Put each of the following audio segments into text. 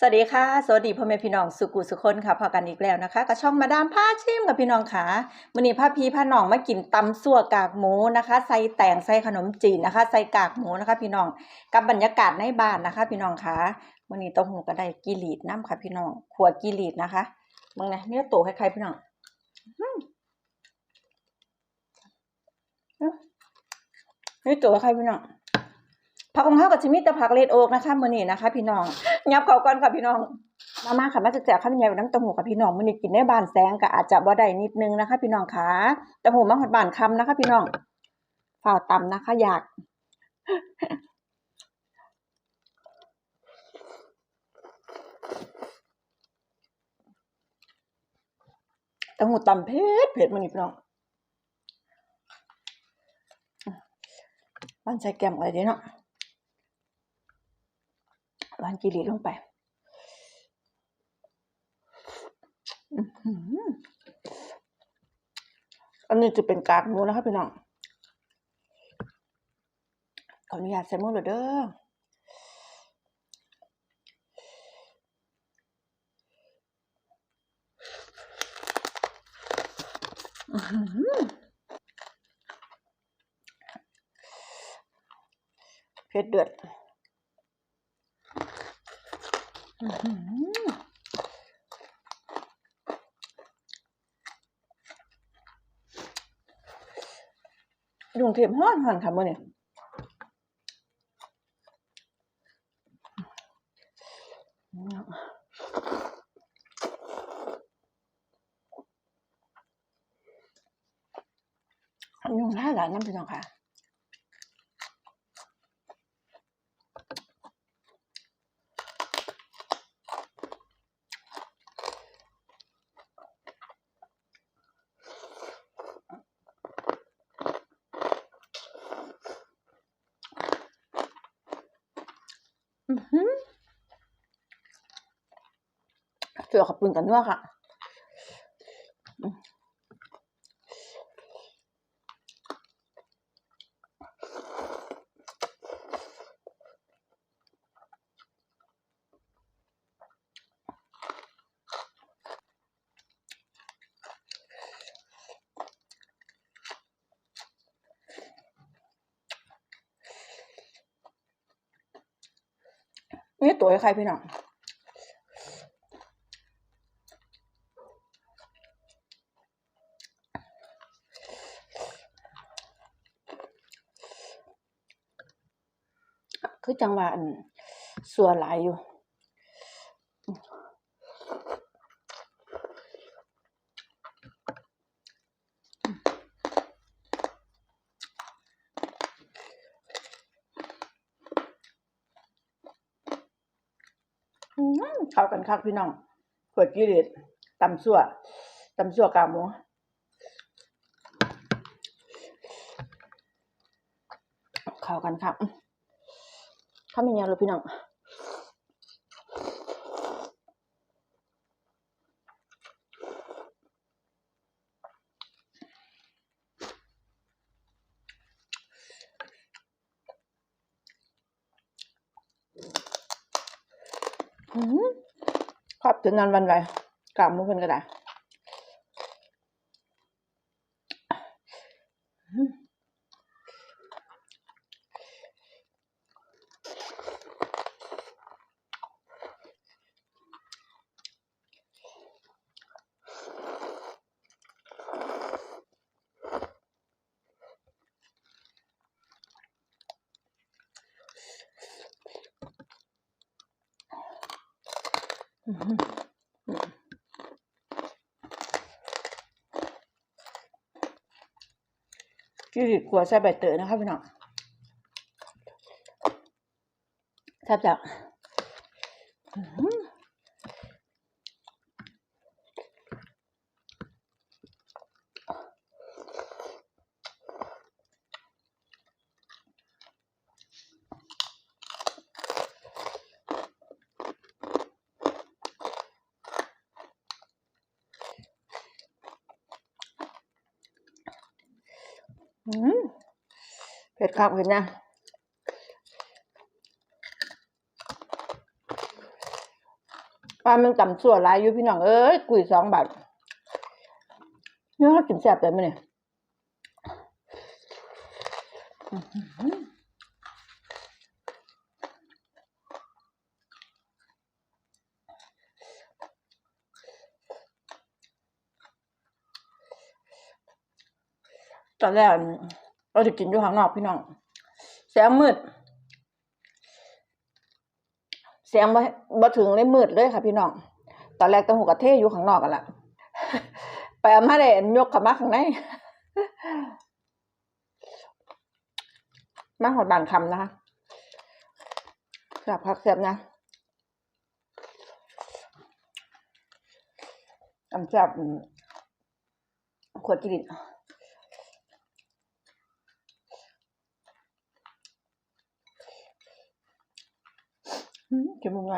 สวัสดีค่ะ สวัสดีพ่อแม่พี่น้องสุกุสุคนค่ะพอกันอีกแล้วนะคะกับช่องมาดามผ้าชิมกับพี่น้องค่ะมื้อนี้พาพี่พาน้องมากินตำซั่วกากหมูนะคะ ใส่แตงใส่ขนมจีนนะคะ ใส่กากหมูนะคะ พี่น้องกับบรรยากาศในบ้านนะคะ พี่น้องค่ะมื้อนี้ต้าหู้ก็ได้กิลีดน้ำค่ะ พี่น้องขวดกิลีดนะคะมึงนะเนี่ยโตคล้ายๆพี่น้องอื้ออื้อนี่โตคล้ายๆพี่น้อง ผักของเขากับจิมีแต่ผักเลดโอกนะคะมื้อนี้นะคะ พี่น้องยับเขาก่อนค่ะพี่น้องมามาค่ะมาจะแจกข้าวมันใหญ่น้ำต้าหู้ค่ะพี่น้องมื้อนี้กินในบ้านแสงก็อาจจะบ่ได้นิดนึงนะคะ พี่น้องค่ะต้าหู้มาฮอดบานคำนะคะ พี่น้องฝ่าวตำนะคะ อยากต้าหู้ตำเผ็ดเผ็ดมื้อนี้พี่น้องบ้านใส่แกมอะไรดีเนาะานกิริลงไปอันนี้จะเป็นกากหมูนะครับพี่น้อง ขออนุญาตใส่หมูเลยเด้อเผ็ดเดือด อื้อหือ ยุงเทพฮ้อนฮ้อนค่ะมื้อนี้ยุงหลาหลายน้ำพี่น้องค่ะ เสือขับปืนกันด้วยค่ะอืม นี่ตัวใครพี่น้องคือจังหวะสัวหลายอยู่ เข้ากันคักพี่น้องเปิดกิเลสตำซั่วตำซั่วกาหมูเข้ากันคักอื้อข้ามีเงี้ยเลยพี่น้อง ครอบจนนอนวันไหวกากหมูเพิ่นก็ได้ กิริขัวใส่ใบเตยนะคะพี่น้องแทบจะ เผ็ดคักเผ็ดนะปลามันต่ำส่วนลายอยู่พี่น้อง เอ้ยกุยสองบาทเนื้อกินแซ่บเลยมั้ยเนี่ยอื้อหือ ตอนแรกเราจะกินอยู่ข้างนอกพี่น้องแสงมืดเสียงบ่บ่ถึงเลยมืดเลยค่ะ พี่น้องตอนแรกต้องหูกระเทยอยู่ข้างนอกกันละไปเอามาได้ยกข้ามาข้างในมาหอดบานคำนะคะแซ่บพักแซ่บนะอำแซ่บขวดกินอืม กินมึงไง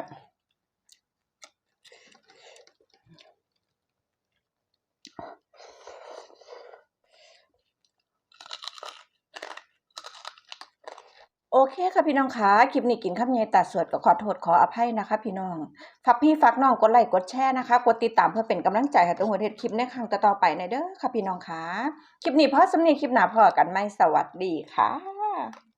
โอเคค่ะพี่น้องคะคลิปนี้กินข้าวเยตัดสวดก็ขอโทษขออภัยนะคะ พี่น้องฝากพี่ฝากน้องกดไลค์กดแชร์นะคะ กดติดตามเพื่อเป็นกำลังใจให้ตัวหัวเทศคลิปในครั้งต่อไปในเด้อค่ะพี่น้องคะคลิปนี้พอสำเนียงคลิปหนาพอกันไหมสวัสดีค่ะ